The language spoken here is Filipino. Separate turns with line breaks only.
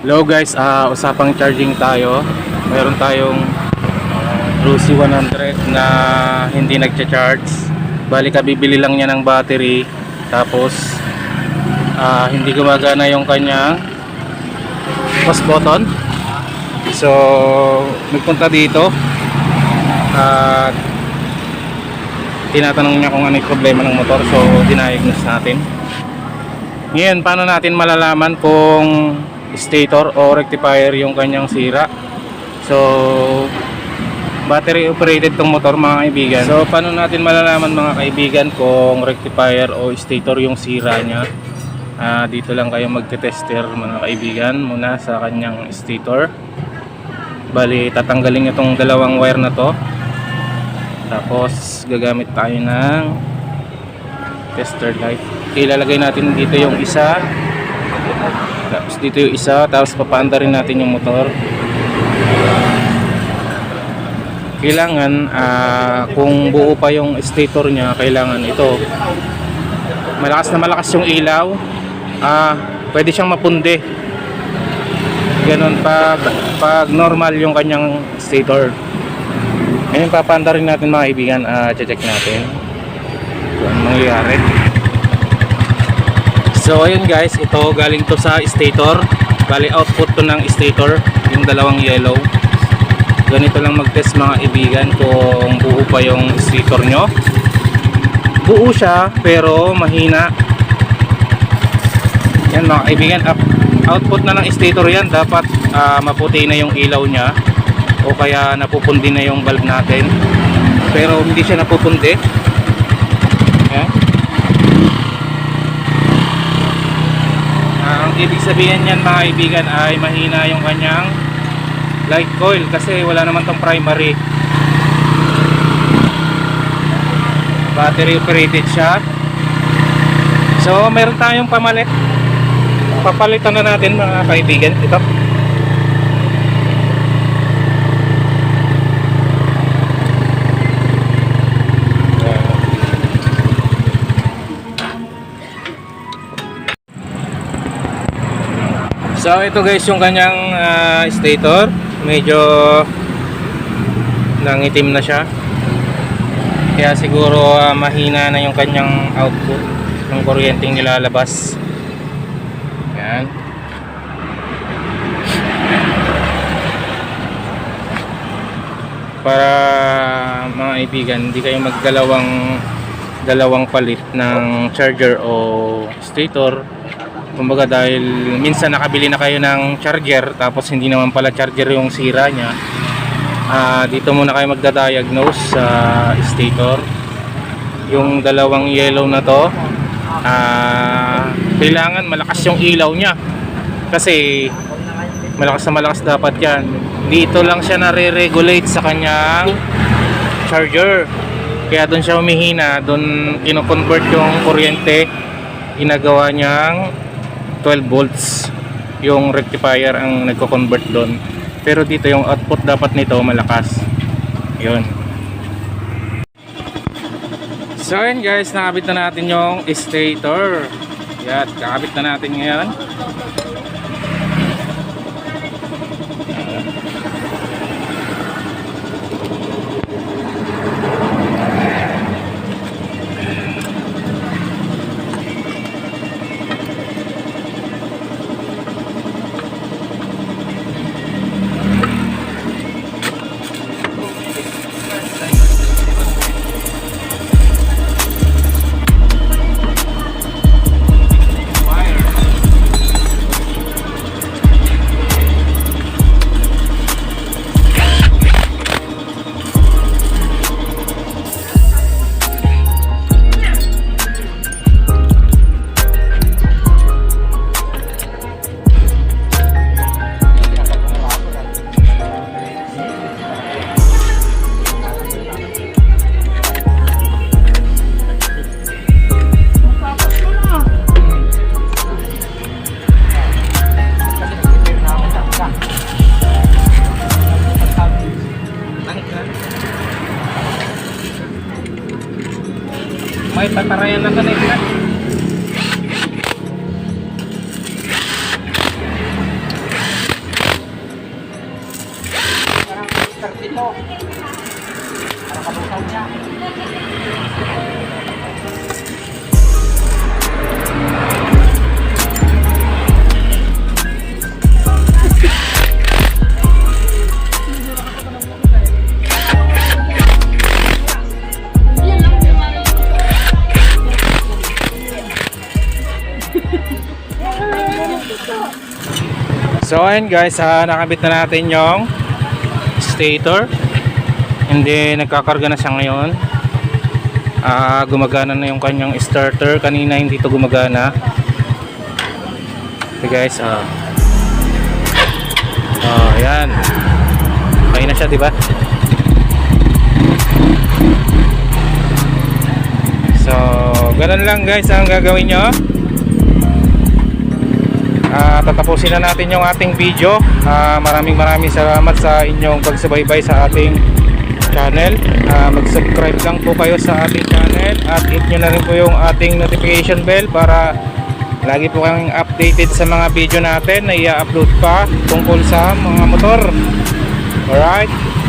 Hello guys, ah usapang charging tayo. Meron tayong Rusi 100 na hindi nagcha-charge. Bali kabibili lang niya ng battery tapos ah, hindi gumagana yung kanyang pause button. So, nagpunta dito at tinatanong niya kung ano yung problema ng motor so diniagnose natin. Ngayon, paano natin malalaman kung stator o rectifier yung kanyang sira? So, battery operated tong motor mga kaibigan. So, paano natin malalaman mga kaibigan kung rectifier o stator yung sira niya? Ah, dito lang kayo magte-tester mga kaibigan muna sa kanyang stator. Bali, tatanggalin niyo tong dalawang wire na to. Tapos, gagamit tayo ng tester light. Ilalagay natin dito yung isa. Tapos dito yung isa. Tapos papaanda rin natin yung motor. Kailangan, ah, kung buo pa yung stator niya, kailangan ito. Malakas na malakas yung ilaw. Ah, pwede siyang mapundi. Ganon pag, pag normal yung kanyang stator. Ngayon papanda rin natin mga kaibigan, ah, check natin kung mangyayari. So ayun guys, ito galing to sa stator. Bali output to ng stator, yung dalawang yellow. Ganito lang mag-test mga kaibigan kung buo pa yung stator nyo. Buo siya pero mahina. Yan mga kaibigan, up, output na ng stator yan. Dapat ah, maputi na yung ilaw niya o kaya napupundi na yung bulb natin. Pero hindi siya napupundi. Yan. Ah, ang ibig sabihin niyan mga kaibigan ay mahina yung kanyang light coil kasi wala naman tong primary. Battery operated siya. So meron tayong pamalit. Papalitan na natin mga kaibigan. Ito So ito guys yung kanyang ah, stator. Medyo nangitim na siya. Kaya siguro ah, mahina na yung kanyang output ng kuryenteng nilalabas. Yan Para mga kaibigan hindi kayo magdalawang dalawang palit ng charger o stator kumbaga dahil minsan nakabili na kayo ng charger tapos hindi naman pala charger yung sira niya Ah, dito muna kayo magda-diagnose sa stator. Yung dalawang yellow na to ah, kailangan malakas yung ilaw niya. Kasi malakas na malakas dapat yan. Dito lang siya nare-regulate sa kanyang charger. Kaya doon siya humihina doon kino-convert yung kuryente ginagawa niyang 12 volts yung rectifier ang nagko-convert doon. Pero dito yung output dapat nito malakas. Yun. So yun guys nakabit na natin yung stator. Yan kakabit na natin ngayon Patarayan lang ka
na ito. Parang 30.
So ayun guys, ah, nakabit na natin yung stator. Hindi nagkakarga na siya ngayon. Ah, gumagana na yung kanyang starter. Kanina hindi to gumagana. Okay guys, ah. Oh, yan. Okay na siya, di ba? So, ganun lang guys ang gagawin nyo. Ah, tatapusin na natin yung ating video. Ah, maraming maraming salamat sa inyong pagsubaybay sa ating channel. Ah, mag-subscribe lang po kayo sa ating channel at hit nyo na rin po yung ating notification bell para lagi po kayong updated sa mga video natin na i-upload pa tungkol sa mga motor. Alright?